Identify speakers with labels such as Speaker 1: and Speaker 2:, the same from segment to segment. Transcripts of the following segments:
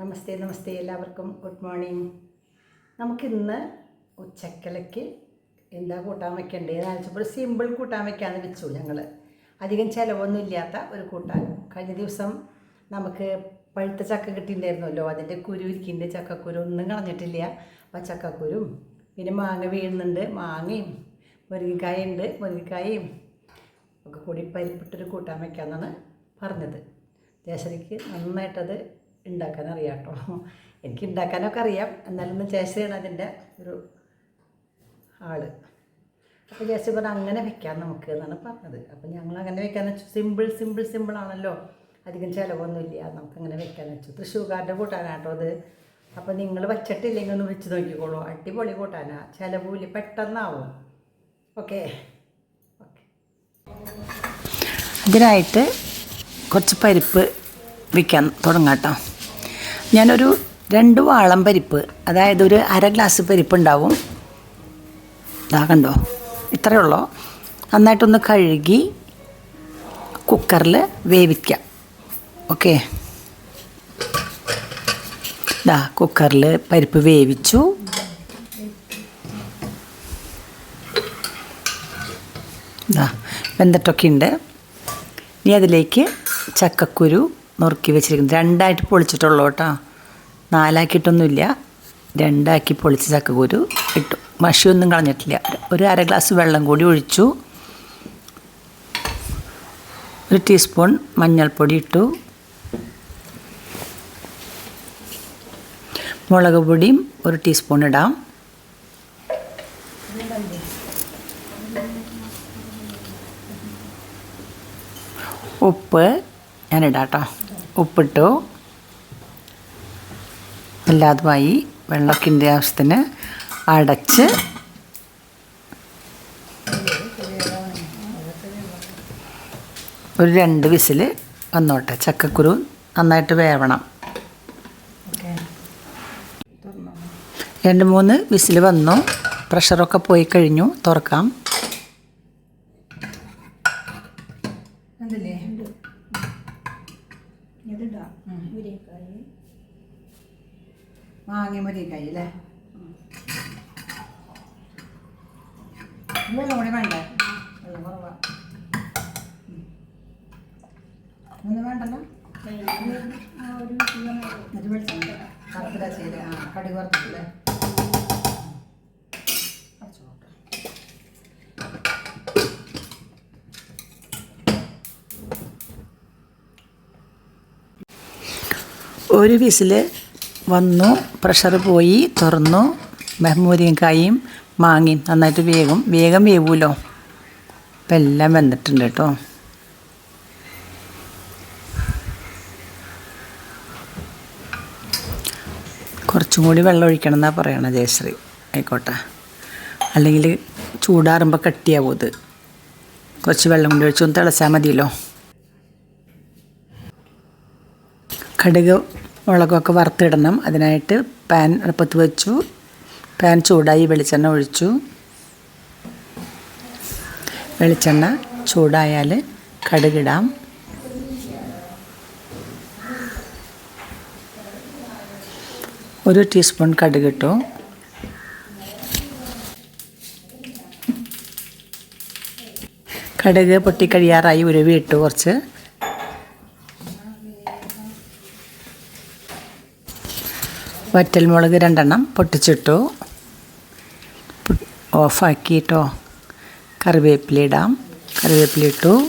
Speaker 1: നമസ്തേ നമസ്തേ എല്ലാവർക്കും. Good morning നമുക്കിന്ന് ഉച്ചക്കലയ്ക്ക് എന്താ കൂട്ടാൻ വെക്കേണ്ടതെന്ന് ആലോചിച്ചപ്പോൾ സിമ്പിൾ കൂട്ടാൻ വെക്കാമെന്ന് വെച്ചു ഞങ്ങൾ അധികം ചിലവൊന്നും ഇല്ലാത്ത ഒരു കൂട്ടാൻ. കഴിഞ്ഞ ദിവസം നമുക്ക് പഴുത്ത ചക്ക കിട്ടിയിട്ടുണ്ടായിരുന്നല്ലോ. അതിന്റെ കുരു ഇരിക്കുന്നുണ്ട് ചക്കക്കുരു ഒന്നും കളഞ്ഞിട്ടില്ല. അപ്പോൾ ചക്കക്കുരും പിന്നെ മാങ്ങ വീഴുന്നുണ്ട്. മാങ്ങയും മുരിങ്ങക്കായ ഉണ്ട് മുരിങ്ങക്കായയും ഒക്കെ കൂടി പരിപ്പിട്ടൊരു കൂട്ടാൻ വയ്ക്കാമെന്നാണ് പറഞ്ഞത്. ജയശ്രീക്ക് നന്നായിട്ടത് ഉണ്ടാക്കാൻ അറിയാം കേട്ടോ എനിക്ക് ഉണ്ടാക്കാനൊക്കെ അറിയാം. എന്നാലും ജയശ്രീയാണ് അതിന്റെ ഒരു ആൾ. അപ്പോൾ ജയശ്രീ പറഞ്ഞു അങ്ങനെ വെക്കാം നമുക്ക് എന്നാണ് പറഞ്ഞത്. അപ്പോൾ ഞങ്ങൾ അങ്ങനെ വെക്കാന്ന് വെച്ചു. സിമ്പിൾ സിമ്പിൾ സിമ്പിൾ ആണല്ലോ. അധികം ചിലവൊന്നുമില്ല. നമുക്ക് അങ്ങനെ വെക്കാന്ന് വെച്ചു. തൃശ്ശൂർക്കാരുടെ കൂട്ടാനാട്ടോ അത് അപ്പോൾ നിങ്ങൾ വച്ചിട്ടില്ലെങ്കിൽ ഒന്ന് വെച്ച് നോക്കിക്കോളൂ. അടിപൊളി കൂട്ടാനാ. ചിലവില്ല പെട്ടെന്നാവും. ഓക്കെ? ഓക്കെ.
Speaker 2: അതിനായിട്ട് കുറച്ച് പരിപ്പ് വയ്ക്കാൻ തുടങ്ങാം കേട്ടോ. ഞാനൊരു രണ്ട് വാളം പരിപ്പ് അതായത് ഒരു അര ഗ്ലാസ് പരിപ്പ് ഉണ്ടാവും ഇതാ കണ്ടോ? ഇത്രയേ ഉള്ളൂ. നന്നായിട്ടൊന്ന് കഴുകി കുക്കറിൽ വേവിക്കാം. ഓക്കെ? ഇതാ കുക്കറിൽ പരിപ്പ് വേവിച്ചു. ഇതാ വെന്തിട്ടൊക്കെ ഉണ്ട്. ഇനി അതിലേക്ക് ചക്കക്കുരു നുറുക്കി വെച്ചിരിക്കുന്നു. രണ്ടായിട്ട് പൊളിച്ചിട്ടുള്ളൂ കേട്ടോ. നാലാക്കിയിട്ടൊന്നുമില്ല. രണ്ടാക്കി പൊളിച്ച ചക്കക്കുരു ഇട്ടു. മഷിയൊന്നും കളഞ്ഞിട്ടില്ല. ഒരു അര ഗ്ലാസ് വെള്ളം കൂടി ഒഴിച്ചു. ഒരു ടീസ്പൂൺ മഞ്ഞൾപ്പൊടി ഇട്ടു. മുളക് പൊടിയും ഒരു ടീസ്പൂൺ ഇടാം. ഉപ്പ് ഞാനിടാം കേട്ടോ ഉപ്പിട്ടു. എല്ലാതുമായി വെള്ളത്തിന്റെ ആവശ്യത്തിന് അടച്ച് ഒരു രണ്ട് വിസിൽ വന്നോട്ടെ. ചക്കക്കുരു നന്നായിട്ട് വേവണം. രണ്ട് മൂന്ന് വിസിൽ വന്നു. പ്രഷറൊക്കെ പോയി കഴിഞ്ഞു. തുറക്കാം.
Speaker 1: മാങ്ങ മുരിക്കായി അല്ലേ വെള്ളം കൂടി വേണ്ടേ വെള്ളം കുറവാ. ഒന്നും വേണ്ടല്ലോ ഒരു അടച്ചു നോക്കാം
Speaker 2: ഒരു വിസിൽ വന്നു പ്രഷർ പോയി തുറന്നു മെഹമൂരിയക്കായും മാങ്ങയും നന്നായിട്ട് വേഗം വേഗം വേവൂലോ? അപ്പം എല്ലാം വെന്തിട്ടുണ്ട് കേട്ടോ. കുറച്ചും കൂടി വെള്ളം ഒഴിക്കണം എന്നാണ് പറയണത് ജയശ്രീ. ആയിക്കോട്ടെ. അല്ലെങ്കിൽ ചൂടാറുമ്പോൾ കട്ടിയാവും ഇത്. കുറച്ച് വെള്ളം കൊണ്ട് ഒഴിച്ചൊന്ന് തിളച്ചാൽ മതിയല്ലോ. കടുക് മുളകൊക്കെ വറുത്തിടണം. അതിനായിട്ട് പാൻ അടുപ്പത്ത് വെച്ചു. പാൻ ചൂടായി വെളിച്ചെണ്ണ ഒഴിച്ചു. വെളിച്ചെണ്ണ ചൂടായാൽ കടുകിടാം. ഒരു ടീസ്പൂൺ കടുകിട്ടു. കടുക് പൊട്ടിക്കഴിയാറായി ഉരുവിയിട്ടു കുറച്ച്. വറ്റൽമുളക് രണ്ടെണ്ണം പൊട്ടിച്ചിട്ടു. ഓഫാക്കിയിട്ടോ കറിവേപ്പില ഇടാം. കറിവേപ്പില ഇട്ടു.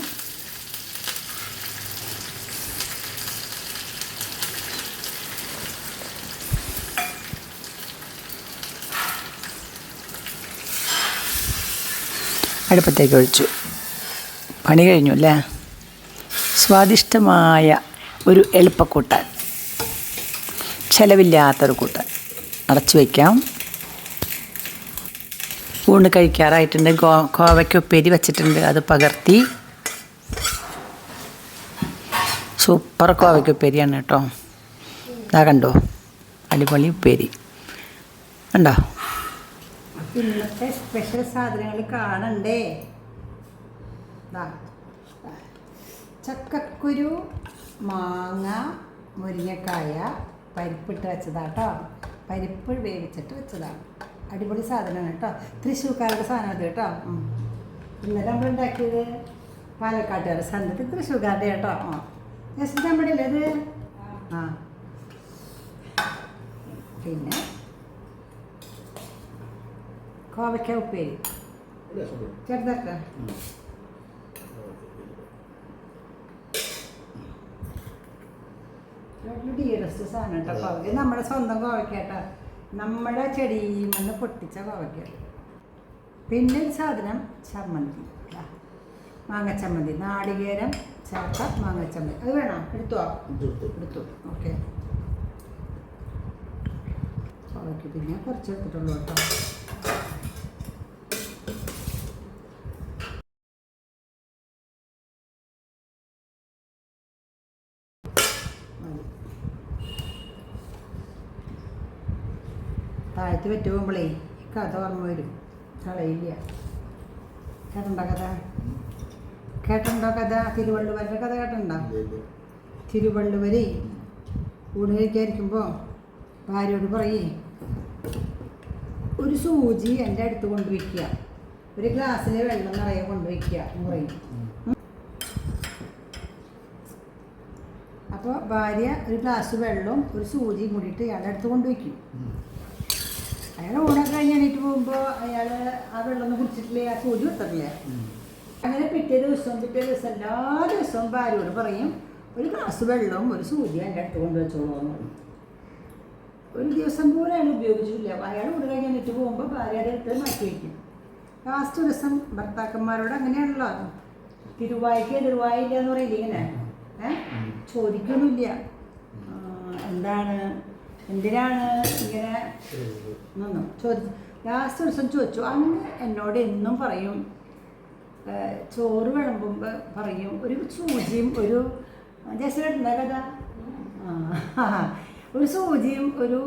Speaker 2: അടുപ്പത്തേക്ക് ഒഴിച്ചു. പണി കഴിഞ്ഞു അല്ലേ? സ്വാദിഷ്ടമായ ഒരു എളുപ്പക്കൂട്ടാൻ. ചിലവില്ലാത്തൊരു കൂട്ട് അടച്ചു വയ്ക്കാം ഊണ് കഴിക്കാറായിട്ടുണ്ട്. ഗോ കോവയ്ക്ക് ഉപ്പേരി വെച്ചിട്ടുണ്ട്. അത് പകർത്തി. സൂപ്പർ കോവയ്ക്ക് ഉപ്പേരിയാണ് കേട്ടോ. ഇതാ കണ്ടോ? അടിപൊളി ഉപ്പേരി. ഉണ്ടോ
Speaker 1: ഇന്നത്തെ സ്പെഷ്യൽ സാധനങ്ങൾ കാണണ്ടേ? ചക്കക്കുരു മാങ്ങ മുരിങ്ങക്കായ
Speaker 2: പരിപ്പിട്ട് വെച്ചതാണ് കേട്ടോ പരിപ്പ് വേവിച്ചിട്ട് വെച്ചതാണ്. അടിപൊളി സാധനമാണ് കേട്ടോ തൃശ്ശൂർക്കാരുടെ സാധനം അത് കേട്ടോ. ഇന്നലെ നമ്മൾ ഉണ്ടാക്കിയത് പാലക്കാട്ടുകാരുടെ സന്ധത്തിൽ തൃശ്ശൂർക്കാരുടെ കേട്ടോ ആ. ജസ്റ്റ് നമ്മുടെ അല്ലേ ഇത്? ആ. പിന്നെ കോവയ്ക്ക ഉപ്പേരി. ചെറുതാക്ക. ഡീറസ്റ്റ് സാധനം കേട്ടോ കോവയ്ക്ക നമ്മുടെ സ്വന്തം കോവയ്ക്ക കേട്ടോ. നമ്മുടെ ചെടിയിൽ നിന്ന് പൊട്ടിച്ച കോവയ്ക്ക പിന്നെ ഒരു സാധനം ചമ്മന്തി. മാങ്ങച്ചമ്മന്തി. നാളികേരം ചേർത്ത മാങ്ങച്ചമ്മന്തി. അത് വേണോ? എടുത്തോ? എടുത്തു. ഓക്കെ. കോവയ്ക്ക് പിന്നെ കുറച്ച് എടുത്തിട്ടുള്ളൂ കേട്ടോ. താഴത്ത് പറ്റി പോകുമ്പോഴേ കഥ ഓർമ്മ വരും. കളയില്ല. കേട്ടുണ്ടോ കഥ? കേട്ടുണ്ടോ കഥ? തിരുവള്ളുവരുടെ കഥ കേട്ടുണ്ടോ? തിരുവള്ളുവരെ ഊണ് കഴിക്കാതിരിക്കുമ്പോൾ ഭാര്യയോട് പറയേ ഒരു സൂചി എന്റെ അടുത്ത് കൊണ്ടുവയ്ക്കുക. ഒരു ഗ്ലാസ്സിലെ വെള്ളം നിറയെ കൊണ്ടുവയ്ക്കുക എന്ന് പറയും. അപ്പോൾ ഭാര്യ ഒരു ഗ്ലാസ് വെള്ളവും ഒരു സൂചിയും കൂടിയിട്ട് ഇയാളുടെ അടുത്ത് കൊണ്ടുവയ്ക്കും. അയാൾ ഊണൊക്കെ കഴിഞ്ഞ് എണീറ്റ് പോകുമ്പോൾ അയാൾ ആ വെള്ളം ഒന്നും കുടിച്ചിട്ടില്ലേ? ആ സൂചി വെത്തറില്ല അങ്ങനെ പിറ്റേ ദിവസം പിറ്റേ ദിവസം എല്ലാ ദിവസവും ഭാര്യയോട് പറയും ഒരു ഗ്ലാസ് വെള്ളവും ഒരു സൂചി എന്റെ അടുത്ത് കൊണ്ടുവച്ചോളൂ എന്ന് പറയും. ഒരു ദിവസം പോലും അയാൾ ഉപയോഗിച്ചില്ല അയാൾ ഊണ് കഴിഞ്ഞ് എണീറ്റ് പോകുമ്പോൾ ഭാര്യ അടുത്ത് മാറ്റി വയ്ക്കും. ലാസ്റ്റ് ദിവസം ഭർത്താക്കന്മാരോട് അങ്ങനെയാണല്ലോ തിരുവായിക്ക് തിരുവായില്ല എന്ന് പറയില്ല ഇങ്ങനെ? ഏഹ് ചോദിക്കൊന്നുമില്ല. എന്താണ് എന്തിനാണ് ഇങ്ങനെ ചോദിച്ചു. ലാസ്റ്റ് ദിവസം ചോദിച്ചു. അന്ന് എന്നോട് എന്നും പറയും. ചോറ് വിളമ്പുമ്പോൾ പറയും. ഒരു സൂചിയും ഒരു ജസ്റ്റ് കഥ? ഒരു സൂചിയും ഒരു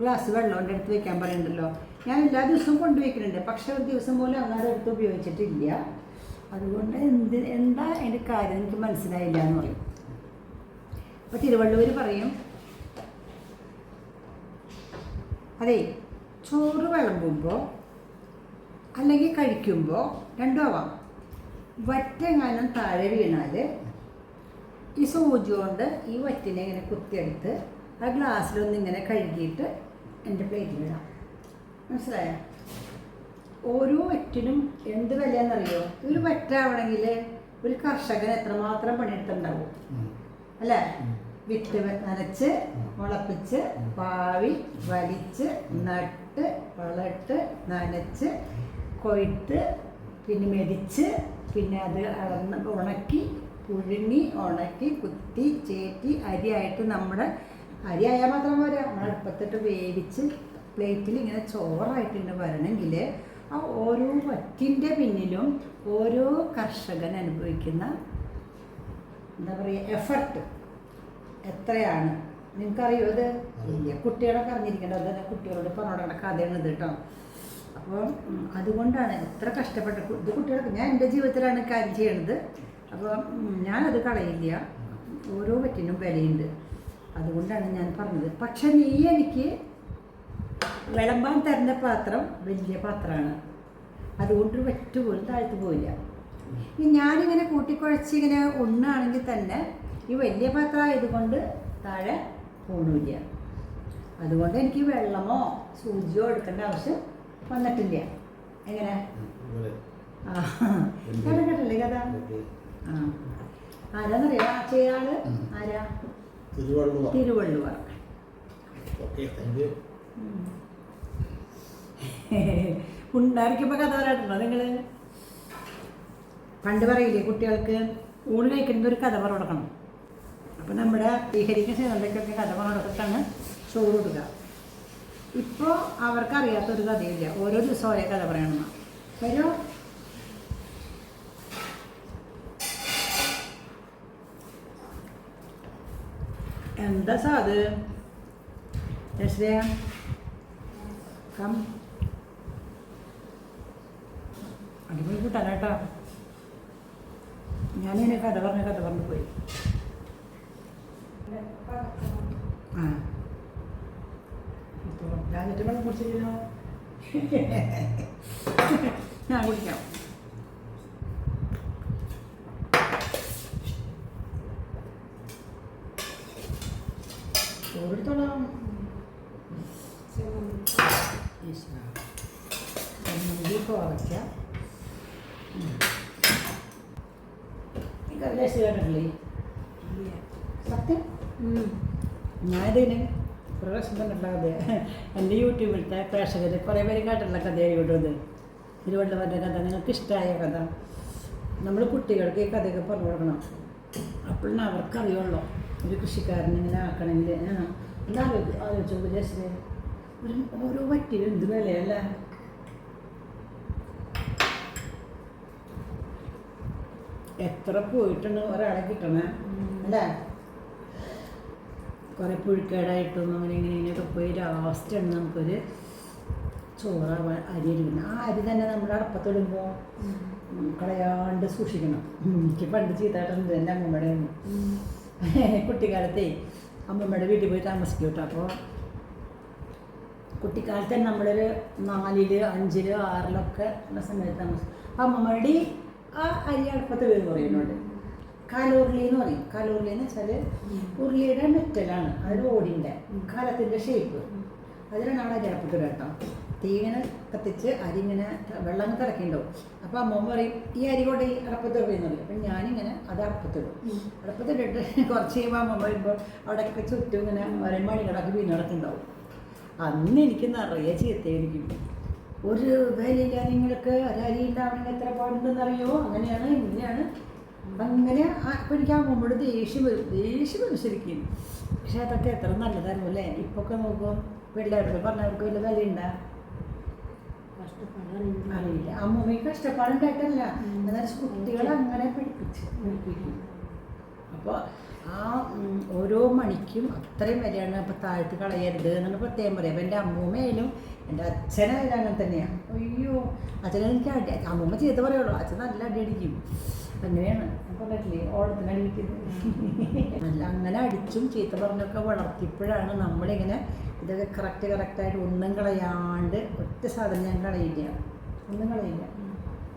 Speaker 2: ഗ്ലാസ് വെള്ളം എന്റെ അടുത്ത് വെക്കാൻ പറയുന്നുണ്ടല്ലോ ഞാൻ എല്ലാ ദിവസവും കൊണ്ടുവയ്ക്കുന്നുണ്ട് പക്ഷെ ഒരു ദിവസം പോലും അങ്ങനെ എടുത്ത് ഉപയോഗിച്ചിട്ടില്ല. അതുകൊണ്ട് എന്ത് എന്താ എന്റെ കാര്യം എനിക്ക് മനസ്സിലായില്ല എന്ന് പറയും. അപ്പോൾ തിരുവള്ളൂർ പറയും അതെ ചോറ് വിളമ്പുമ്പോൾ അല്ലെങ്കിൽ കഴിക്കുമ്പോൾ രണ്ടും ആവാം വറ്റെങ്ങാനും താഴെ വീണാൽ ഈ സൂചി കൊണ്ട് ഈ വറ്റിനെ ഇങ്ങനെ കുത്തിയെടുത്ത് ആ ഗ്ലാസ്സിലൊന്ന് ഇങ്ങനെ കഴുകിയിട്ട് എന്റെ പ്ലേറ്റിൽ ഇടാം. മനസ്സിലായോ? ഓരോ വറ്റിനും എന്ത് വിലയെന്നറിയോ ഒരു വറ്റാവണമെങ്കിൽ ഒരു കർഷകൻ എത്രമാത്രം പണിയെടുത്തുണ്ടാവും അല്ലേ? വിത്ത് നനച്ച് മുളപ്പിച്ച് പാവി വലിച്ച് നട്ട് വളട്ട് നനച്ച് കൊയ്ത്ത് പിന്നെ മെതിച്ച് പിന്നെ അത് അളന്ന് ഉണക്കി പുഴുങ്ങി ഉണക്കി കുത്തി ചേറ്റി അരിയായിട്ട് നമ്മുടെ അരി ആയാൽ മാത്രം പോരാ. നമ്മൾ അടുപ്പത്തിട്ട് വേവിച്ച് പ്ലേറ്റിൽ ഇങ്ങനെ ചോറായിട്ടുണ്ട് വരണമെങ്കിൽ ആ ഓരോ വറ്റിന്റെ പിന്നിലും ഓരോ കർഷകൻ അനുഭവിക്കുന്ന എന്താ പറയുക എഫർട്ട് എത്രയാണ്? നിങ്ങൾക്കറിയോ ഇത്? വലിയ കുട്ടികളൊക്കെ അറിഞ്ഞിരിക്കേണ്ടത് അത് തന്നെ കുട്ടികളോട് പറഞ്ഞോടേണ്ട കഥയാണ് ഇത് കേട്ടോ അപ്പോൾ അതുകൊണ്ടാണ് എത്ര കഷ്ടപ്പെട്ട ഇത് കുട്ടികൾക്ക് ഞാൻ എന്റെ ജീവിതത്തിലാണ് കാര്യം ചെയ്യണത്. അപ്പോൾ ഉം, ഞാനത് കളയില്ല. ഓരോ പറ്റിനും വിലയുണ്ട്. അതുകൊണ്ടാണ് ഞാൻ പറഞ്ഞത്. പക്ഷെ നീ എനിക്ക് വിളമ്പാൻ തരുന്ന പാത്രം വലിയ പാത്രമാണ്. അതുകൊണ്ട് ഒരു വെറ്റ് പോലും താഴ്ത്തു പോയില്ല ഞാനിങ്ങനെ കൂട്ടിക്കുഴച്ച് ഇങ്ങനെ ഉണ്ണാണെങ്കിൽ തന്നെ ഈ വലിയ പാത്രം ആയതുകൊണ്ട് താഴെ പോണില്ല. അതുകൊണ്ട് എനിക്ക് വെള്ളമോ സൂചിയോ എടുക്കേണ്ട ആവശ്യം വന്നിട്ടില്ല. എങ്ങനെ? ആ കേട്ടിട്ടില്ലേ കഥ? ആ. ആരാന്നറിയാ? ചെയ്യാൾ ആരാ?
Speaker 3: തിരുവള്ളുവർ
Speaker 2: ഉണ്ടായിരിക്കുമ്പോൾ കഥ പറയാറുണ്ടോ നിങ്ങൾ പണ്ട് പറയില്ലേ കുട്ടികൾക്ക് ഊണ് കഴിക്കുന്നത് ഒരു കഥ പറഞ്ഞു കൊടുക്കണം. അപ്പോൾ നമ്മുടെ വിഹരിക്കുന്ന ചെയ്യുന്നതൊക്കെ കഥ പറഞ്ഞു കൊടുത്തിട്ടാണ് ചോറ് കൊടുക്കുക. ഇപ്പോൾ അവർക്കറിയാത്തൊരു കഥയില്ല. ഓരോ ദിവസം ഓരോ കഥ പറയണം വരോ. എന്താ സാത് ജസ്രിയ കം. അടിപൊളി കൂട്ടാൻ കേട്ടോ. ഞാനിങ്ങനെ കഥ പറഞ്ഞ കഥ പറഞ്ഞു പോയി ആ കാഞ്ഞിട്ട് വെള്ളം കുടിച്ചില്ലല്ലോ ഞാൻ കുടിക്കാം. ചോറെടുത്തോളാം. ഈ കറി ടേസ്റ്റ് കേട്ടിട്ടില്ലേ സത്യം? ഞാനിതിന് ഉണ്ടാകാതെ എന്റെ യൂട്യൂബിലത്തെ പ്രേക്ഷകർ കുറേ പേര് കേട്ടിട്ടുള്ള കഥയായി ഇത് തിരുവള്ളവരുടെ കഥ നിങ്ങൾക്ക് ഇഷ്ടമായ കഥ. നമ്മൾ കുട്ടികൾക്ക് ഈ കഥയൊക്കെ പറഞ്ഞു കൊടുക്കണം. അപ്പോഴാണ് അവർക്കറിയുള്ളൂ ഒരു കൃഷിക്കാരൻ ഇങ്ങനെ ആക്കണമെങ്കിൽ എന്താ ആലോചിച്ച് ആലോചിച്ചു ഉപദേശിച്ച് ഒരു ഓരോ വറ്റിലും എന്ത് വിലയല്ല എത്ര പോയിട്ടുണ്ട് ഒരാളെ കിട്ടണേ? അല്ലേ? കുറേ പുഴുക്കേടായിട്ടും അങ്ങനെ ഇങ്ങനെ ഇങ്ങനെയൊക്കെ പോയി ലാസ്റ്റാണ് നമുക്കൊരു ചോറ് അവ- അരി എടുക്കുന്നത് ആ അരി തന്നെ നമ്മൾ അടപ്പത്തിടുമ്പോൾ കളയാണ്ട് സൂക്ഷിക്കണം. എനിക്ക് പണ്ട് ചീത്തായിട്ടുണ്ട് എന്റെ അമ്മമ്മയുടെ കുട്ടിക്കാലത്തെ അമ്മമ്മയുടെ വീട്ടിൽ പോയി താമസിക്കും കേട്ടോ അപ്പോൾ കുട്ടിക്കാലത്ത് നമ്മളൊരു നാലിൽ അഞ്ചിൽ ആറിലൊക്കെ ഉള്ള സമയത്ത് താമസിക്കും അമ്മമ്മയുടെ ആ അരി അടുപ്പത്ത് വീട് പറയുന്നുണ്ട് കാലുരുളി എന്ന് പറയും. കാലുരുളി എന്ന് വെച്ചാൽ ഉരുളിയുടെ മെറ്റലാണ് അത് ഓടിന്റെ കാലത്തിന്റെ ഷേപ്പ് അതിലാണ് അവിടെ അടുപ്പത്ത് കേട്ടോ. തീ ഇങ്ങനെ കത്തിച്ച് അരി ഇങ്ങനെ വെള്ളം അങ്ങ് തിളക്കിണ്ടാവും. അപ്പോൾ അമ്മ പറയും ഈ അരി കൊണ്ട് ഈ അടപ്പത്ത് ഇടുന്നു പറയും. അപ്പം ഞാനിങ്ങനെ അത് അടപ്പത്തിടും അടപ്പത്തിട്ടിട്ട് കുറച്ച് കഴിയുമ്പോൾ അമ്മ വരുമ്പോൾ അവിടെയൊക്കെ ചുറ്റും ഇങ്ങനെ കിടക്കി വീണ് കിടക്കുന്നുണ്ടാവും അന്ന് എനിക്ക് നിറയെ ചീത്തയായിരിക്കും. ഒരു വിലയില്ല നിങ്ങൾക്ക് ഒരരി ഉണ്ടാവണമെങ്കിൽ എത്ര പാടുണ്ടെന്ന് അറിയോ അങ്ങനെയാണ് ഇങ്ങനെയാണ്. അങ്ങനെ ഇപ്പം എനിക്ക് ആ മുമ്പോട് ദേഷ്യം വരും. ദേഷ്യം വരും ശരിക്കും. പക്ഷേ അതൊക്കെ എത്ര നല്ലതായിരുന്നു അല്ലേ? ഇപ്പൊക്കെ നോക്കും പിള്ളേരോട് പറഞ്ഞവർക്ക് വലിയ വിലയുണ്ട അറിയില്ല. അമ്മമ്മയ്ക്ക് കഷ്ടപ്പാടുണ്ടായിട്ടല്ല. എന്നാൽ കുട്ടികൾ അങ്ങനെ പഠിപ്പിച്ച് പഠിപ്പിക്കും അപ്പോൾ ആ ഓരോ മണിക്കും അത്രയും വിലയാണ് അപ്പോൾ താഴ്ത്തി കളയരുത് എന്നാണ് പ്രത്യേകം പറയാം. അപ്പം എന്റെ അമ്മൂമ്മയായാലും എന്റെ അച്ഛനായാലും അങ്ങനെ തന്നെയാണ് അയ്യോ അച്ഛനെ എനിക്ക് അടി അമ്മൂമ്മ ചെയ്ത് പറയുള്ളൂ. അച്ഛൻ നല്ല അടി അടിക്കും അങ്ങനെയാണ് അപ്പോൾ പറ്റില്ലേ ഓണത്തിന് അടിക്കുന്നത്. അല്ല അങ്ങനെ അടിച്ചും ചീത്ത പറഞ്ഞൊക്കെ വളർത്തിയപ്പോഴാണ് നമ്മളിങ്ങനെ ഇതൊക്കെ കറക്റ്റ് കറക്റ്റായിട്ട് ഒന്നും കളയാണ്ട് ഒറ്റ സാധനം ഞാൻ കളയില്ല. ഒന്നും കളയില്ല.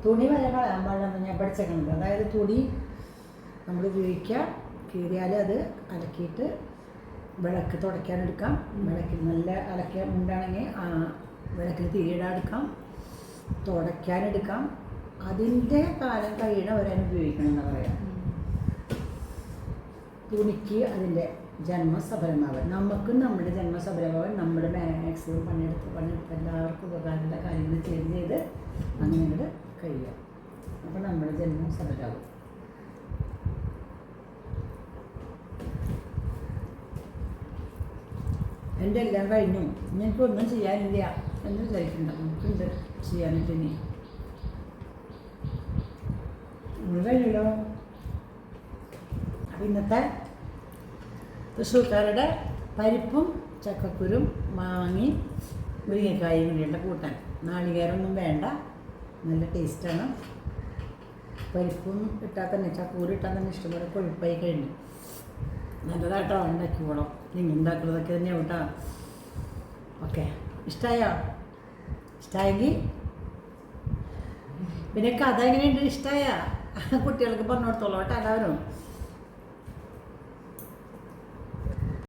Speaker 2: തുണി വരെ കളയാൻ പാടില്ലെന്ന് ഞാൻ പഠിച്ചിട്ടുണ്ട് അതായത് തുണി നമ്മൾ ഉപയോഗിക്കുക കീറിയാൽ അത് അലക്കിയിട്ട് വിളക്ക് തുടയ്ക്കാനെടുക്കാം വിളക്കിൽ നല്ല അലക്കിയ വിളക്കിൽ ആ എടുക്കാം. തുടയ്ക്കാനെടുക്കാം അതിന്റെ കാലം കഴിയണ വരെ ഉപയോഗിക്കണം എന്ന് പറയാം. തുണിക്ക് അതിന്റെ ജന്മസഫലമാവൻ. നമുക്ക് നമ്മുടെ ജന്മസഫലമാവൻ നമ്മുടെ മാക്സിമം പണിയെടുത്ത് പണിയെടുത്ത് എല്ലാവർക്കും ഉപകാരമുള്ള കാര്യങ്ങൾ ചെയ്ത് ചെയ്ത് അങ്ങനെ കഴിയാം അപ്പം നമ്മുടെ ജന്മം സഫലമാവും എന്റെ എല്ലാം കഴിഞ്ഞു. എനിക്കൊന്നും ചെയ്യാനില്ല എന്ന് വിചാരിക്കണ്ട. നമുക്കുണ്ട് ചെയ്യാനായിട്ട് ഇനി അപ്പം ഇന്നത്തെ തൃശ്ശൂർക്കാരുടെ പരിപ്പും ചക്കക്കുരും മാങ്ങി മുരിങ്ങക്കായും വേണ്ട കൂട്ടാൻ. നാളികേരമൊന്നും വേണ്ട. നല്ല ടേസ്റ്റാണ് പരിപ്പും ഇട്ടാൽ തന്നെ ചക്കൂര് ഇട്ടാൽ തന്നെ ഇഷ്ടംപോലെ കൊഴുപ്പായി കഴിഞ്ഞു നല്ലതായിട്ടോ ഉണ്ടാക്കിക്കോളാം. നിങ്ങൾ ഉണ്ടാക്കുന്നതൊക്കെ തന്നെയാണ് കേട്ടോ ഓക്കെ. ഇഷ്ടമായോ ഇഷ്ടമായെങ്കിൽ പിന്നെ കഥ എങ്ങനെയുണ്ട്? ഇഷ്ടമായ കുട്ടികൾക്ക് പറഞ്ഞു കൊടുത്തോളൂ കേട്ടോ എല്ലാവരും.